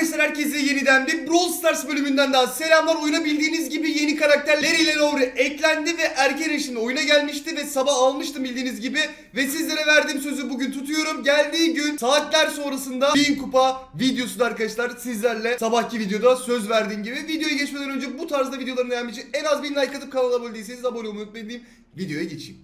Arkadaşlar herkese yeniden bir Brawl Stars bölümünden daha selamlar. Oyuna bildiğiniz gibi yeni karakter Larry ile Lowry eklendi ve erken eşinde oyuna gelmişti ve sabah almıştım bildiğiniz gibi. Ve sizlere verdiğim sözü bugün tutuyorum. Geldiği gün saatler sonrasında 1000 kupa videosu da arkadaşlar sizlerle sabahki videoda söz verdiğim gibi. Videoya geçmeden önce bu tarzda videoların için en az 1000 like atıp kanala abone değilseniz abone olmayı unutmayın diyeyim. Videoya geçeyim.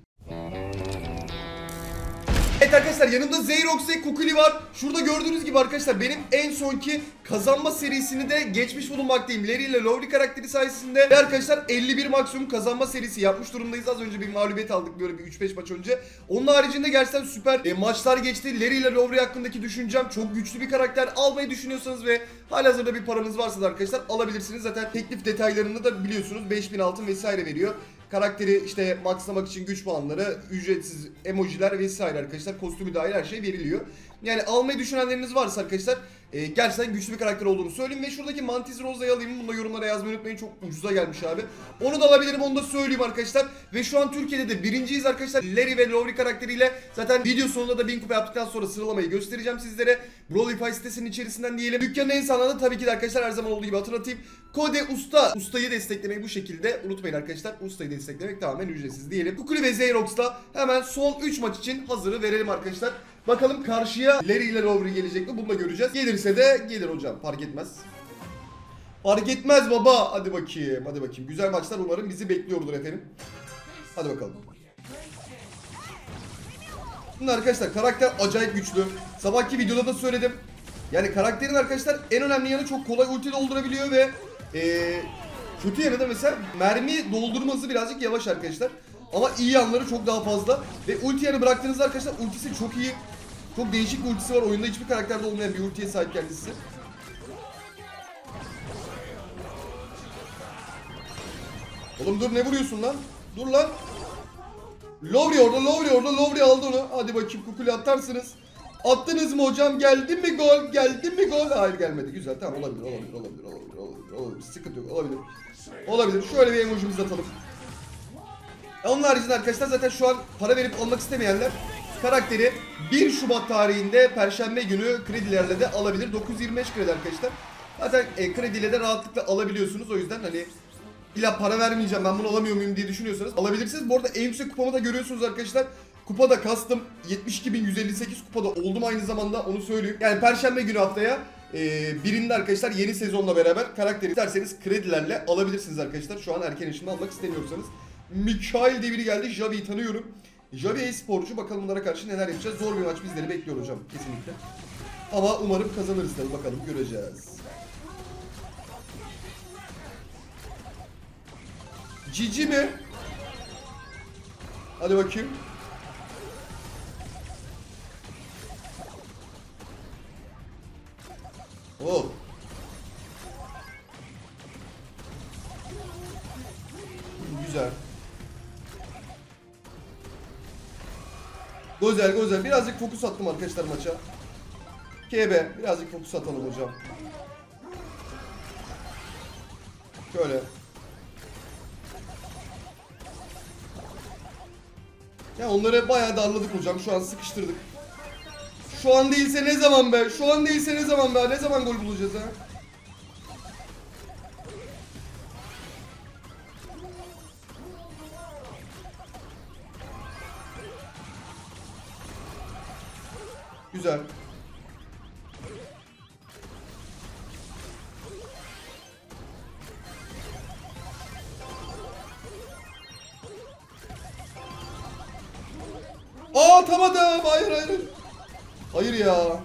Evet arkadaşlar yanımda Zeyrox ve Kukuli var. Şurada gördüğünüz gibi arkadaşlar benim en sonki kazanma serisini de geçmiş bulunmaktayım. Larry ile Lowry karakteri sayesinde. Ve arkadaşlar 51 maksimum kazanma serisi yapmış durumdayız. Az önce bir mağlubiyet aldık böyle bir 3-5 maç önce. Onun haricinde gerçekten süper e, maçlar geçti. Larry ile Lowry hakkındaki düşüncem çok güçlü bir karakter. Almayı düşünüyorsanız ve halihazırda bir paranız varsa da arkadaşlar alabilirsiniz. Zaten teklif detaylarını da biliyorsunuz. 5000 altın vesaire veriyor. Karakteri işte maxlamak için güç puanları, ücretsiz emojiler vesaire arkadaşlar. Kostümü dahil her şey veriliyor. Yani almayı düşünenleriniz varsa arkadaşlar e, gerçekten güçlü bir karakter olduğunu söyleyeyim. Ve şuradaki Mantis Rose'u alayım. Bunu da yorumlara yazmayı unutmayın. Çok ucuza gelmiş abi. Onu da alabilirim onu da söyleyeyim arkadaşlar. Ve şu an Türkiye'de de birinciyiz arkadaşlar. Larry ve Lowry karakteriyle. Zaten video sonunda da 1000 kupa yaptıktan sonra sıralamayı göstereceğim sizlere. Brawlify sitesinin içerisinden diyelim. Dükkanın en sağında tabii ki de arkadaşlar her zaman olduğu gibi hatırlatayım. Kode Usta. Ustayı desteklemeyi bu şekilde unutmayın arkadaşlar. Ustayı desteklemek tamamen ücretsiz diyelim. Kukuli ve Zeyrox'la hemen son 3 maç için hazırı verelim arkadaşlar. Bakalım karşıya Larry ile Lowry gelecek mi? Bunu da göreceğiz. Gelirse de gelir hocam. Fark etmez. Fark etmez baba. Hadi bakayım. Hadi bakayım. Güzel maçlar umarım bizi bekliyordur efendim. Hadi bakalım. Şimdi arkadaşlar karakter acayip güçlü. Sabahki videoda da söyledim. Yani karakterin arkadaşlar en önemli yanı çok kolay ulti doldurabiliyor ve eee kötü yanı da mesela mermi doldurması birazcık yavaş arkadaşlar. Ama iyi yanları çok daha fazla. Ve ulti yanı bıraktığınızda arkadaşlar ultisi çok iyi. Çok değişik bir ultisi var. Oyunda hiçbir karakterde olmayan bir ultiye sahip kendisi. Oğlum dur ne vuruyorsun lan? Dur lan. Lowry orada, Lowry orada, Lowry aldı onu. Hadi bakayım kukuli atarsınız. Attınız mı hocam? Geldi mi gol? Geldi mi gol? Hayır gelmedi. Güzel. Tamam olabilir, olabilir, olabilir, olabilir, olabilir, olabilir. Sıkıntı yok, olabilir. Olabilir. Şöyle bir emojimizi atalım. E, Onun haricinde arkadaşlar zaten şu an para verip almak istemeyenler karakteri 1 Şubat tarihinde Perşembe günü kredilerle de alabilir. 925 kredi arkadaşlar. Zaten e, krediyle de rahatlıkla alabiliyorsunuz. O yüzden hani illa para vermeyeceğim ben bunu alamıyor muyum diye düşünüyorsanız alabilirsiniz. Bu arada en yüksek kupamı da görüyorsunuz arkadaşlar. Kupada kastım 72.158 kupada oldum aynı zamanda onu söyleyeyim. Yani perşembe günü haftaya e, birinde arkadaşlar yeni sezonla beraber karakteri isterseniz kredilerle alabilirsiniz arkadaşlar. Şu an erken işimi almak istemiyorsanız. Mikael diye biri geldi. Javi'yi tanıyorum. Javi e-sporcu. Bakalım bunlara karşı neler yapacağız. Zor bir maç bizleri bekliyor hocam. Kesinlikle. Ama umarım kazanırız tabii. Bakalım göreceğiz. Cici mi? Hadi bakayım. Oh. Güzel. Güzel güzel. Birazcık fokus attım arkadaşlar maça. KB birazcık fokus atalım hocam. Şöyle. Ya onları bayağı darladık hocam. Şu an sıkıştırdık. Şu an değilse ne zaman be? Şu an değilse ne zaman be? Ne zaman gol bulacağız ha? Güzel. Aa atamadım. Hayır hayır. hayır. Ya.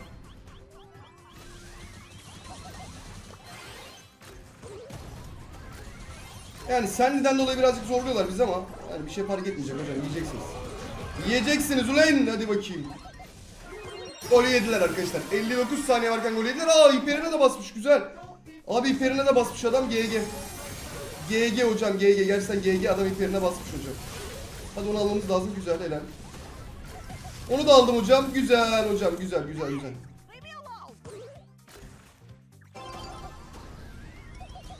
Yani Senli'den dolayı birazcık zorluyorlar bizi ama yani bir şey fark etmeyecek hocam yiyeceksiniz. Yiyeceksiniz ulan hadi bakayım. Golü yediler arkadaşlar. 59 saniye varken gol yediler. Aa İperine de basmış güzel. Abi İperine de basmış adam GG. GG hocam GG. Gerçekten GG adam İperine basmış hocam. Hadi onu almamız lazım güzel helal. Onu da aldım hocam. Güzel hocam güzel güzel güzel.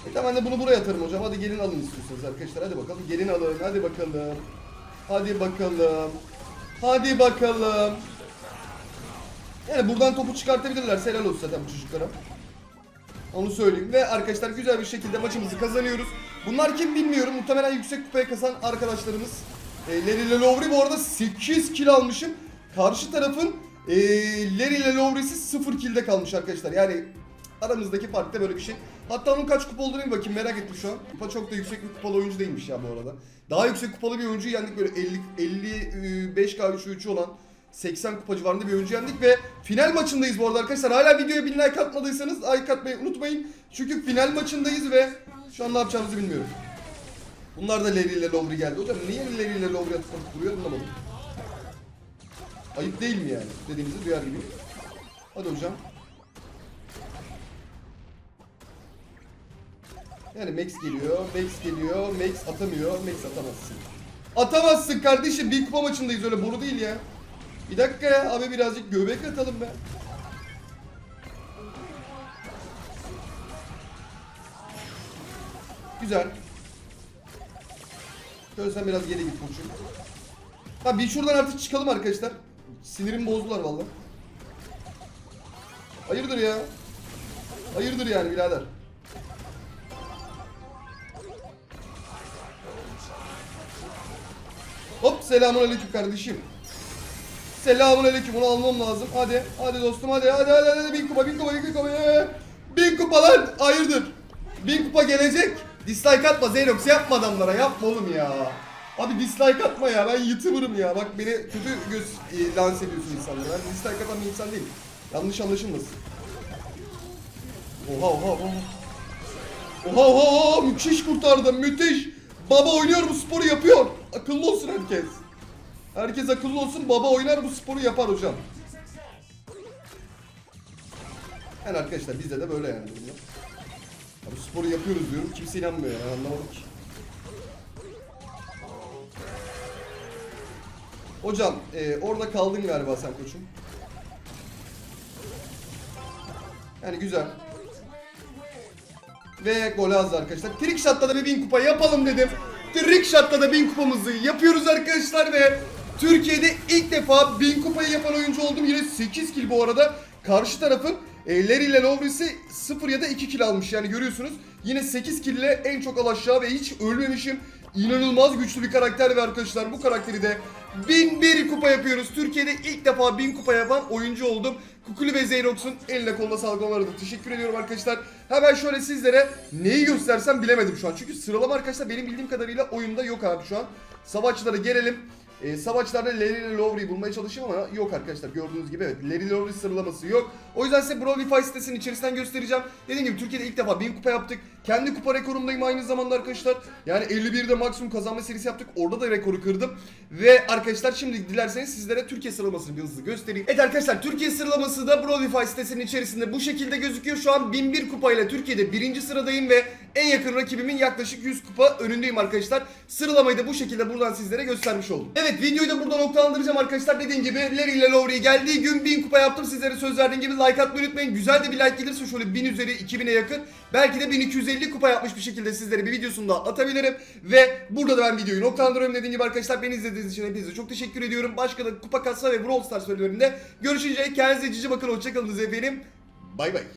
E tamam ben de bunu buraya atarım hocam. Hadi gelin alın istiyorsanız arkadaşlar. Hadi bakalım. Gelin alın. Hadi bakalım. Hadi bakalım. Hadi bakalım. Yani buradan topu çıkartabilirler. Helal olsun zaten bu çocuklara. Onu söyleyeyim. Ve arkadaşlar güzel bir şekilde maçımızı kazanıyoruz. Bunlar kim bilmiyorum. Muhtemelen yüksek kupaya kazan arkadaşlarımız. E, Larry ile Lowry bu arada 8 kill almışım. Karşı tarafın e, Larry ile Lowry'si 0 kill'de kalmış arkadaşlar. Yani aramızdaki fark da böyle bir şey. Hatta onun kaç kupa olduğunu bir bakayım merak ettim şu an. Kupa çok da yüksek bir kupalı oyuncu değilmiş ya bu arada. Daha yüksek kupalı bir oyuncuyu yendik böyle 50 55 k 3'ü olan 80 kupa civarında bir oyuncu yendik ve final maçındayız bu arada arkadaşlar. Hala videoya 1000 like atmadıysanız like atmayı unutmayın. Çünkü final maçındayız ve şu an ne yapacağımızı bilmiyorum. Bunlar da Larry ile Lowry geldi. Hocam niye Larry ile Lowry atıp duruyor anlamadım. Ayıp değil mi yani? Dediğimizi duyar gibi. Hadi hocam. Yani Max geliyor, Max geliyor, Max atamıyor, Max atamazsın. Atamazsın kardeşim, bir kupa maçındayız öyle boru değil ya. Bir dakika ya, abi birazcık göbek atalım be. Güzel. Şöyle sen biraz geri git koçum. Ha bir şuradan artık çıkalım arkadaşlar. Sinirimi bozdular vallahi. Hayırdır ya? Hayırdır yani birader? Hop selamun aleyküm kardeşim. Selamun aleyküm onu almam lazım. Hadi hadi dostum hadi hadi hadi hadi bin kupa bin kupa bin kupa. Bin kupa lan hayırdır. Bin kupa gelecek. Dislike atma Zeyrox yapma adamlara yapma oğlum ya. Abi dislike atma ya ben youtuber'ım ya. Bak beni kötü göz e, lanse ediyorsun insanlara. Ben dislike atan bir insan değilim. Yanlış anlaşılmasın. Oha oha oha. Oha oha oha müthiş kurtardım müthiş. Baba oynuyor bu sporu yapıyor. Akıllı olsun herkes. Herkes akıllı olsun baba oynar bu sporu yapar hocam. Yani arkadaşlar bizde de böyle yani. Ya Bu sporu yapıyoruz diyorum kimse inanmıyor yani anlamadım ki. Hocam e, orada kaldın galiba sen koçum. Yani güzel. Ve gol azdı arkadaşlar. Trick da bir 1000 kupa yapalım dedim. Trick da 1000 kupamızı yapıyoruz arkadaşlar ve Türkiye'de ilk defa 1000 kupayı yapan oyuncu oldum. Yine 8 kill bu arada. Karşı tarafın e, Larry ile Lowry'si 0 ya da 2 kill almış. Yani görüyorsunuz yine 8 kill ile en çok alaşağı ve hiç ölmemişim. İnanılmaz güçlü bir karakter ve arkadaşlar bu karakteri de 1001 kupa yapıyoruz. Türkiye'de ilk defa 1000 kupa yapan oyuncu oldum. Kukuli ve Zeyrox'un eline koluna sağlık onlara teşekkür ediyorum arkadaşlar. Hemen şöyle sizlere neyi göstersem bilemedim şu an. Çünkü sıralama arkadaşlar benim bildiğim kadarıyla oyunda yok abi şu an. Savaşçılara gelelim. Ee, savaşçılarda Larry Lowry'i bulmaya çalışıyorum ama yok arkadaşlar gördüğünüz gibi evet Larry Lowry sıralaması yok. O yüzden size Brawlify sitesinin içerisinden göstereceğim. Dediğim gibi Türkiye'de ilk defa 1000 kupa yaptık. Kendi kupa rekorumdayım aynı zamanda arkadaşlar. Yani 51'de maksimum kazanma serisi yaptık. Orada da rekoru kırdım. Ve arkadaşlar şimdi dilerseniz sizlere Türkiye sıralamasını bir hızlı göstereyim. Evet arkadaşlar Türkiye sıralaması da Brawlify sitesinin içerisinde bu şekilde gözüküyor. Şu an 1001 kupayla Türkiye'de birinci sıradayım ve en yakın rakibimin yaklaşık 100 kupa önündeyim arkadaşlar. Sıralamayı da bu şekilde buradan sizlere göstermiş oldum. Evet videoyu da burada noktalandıracağım arkadaşlar. Dediğim gibi Larry ile Lowry geldiği gün 1000 kupa yaptım. Sizlere söz verdiğim gibi like atmayı unutmayın. Güzel de bir like gelirse şöyle 1000 üzeri 2000'e yakın. Belki de 1250 kupa yapmış bir şekilde sizlere bir videosunu da atabilirim. Ve burada da ben videoyu noktalandırıyorum. Dediğim gibi arkadaşlar beni izlediğiniz için hepinize çok teşekkür ediyorum. Başka da kupa kasma ve Brawl Stars bölümlerinde görüşünce kendinize cici bakın. Hoşçakalınız efendim. Bay bay.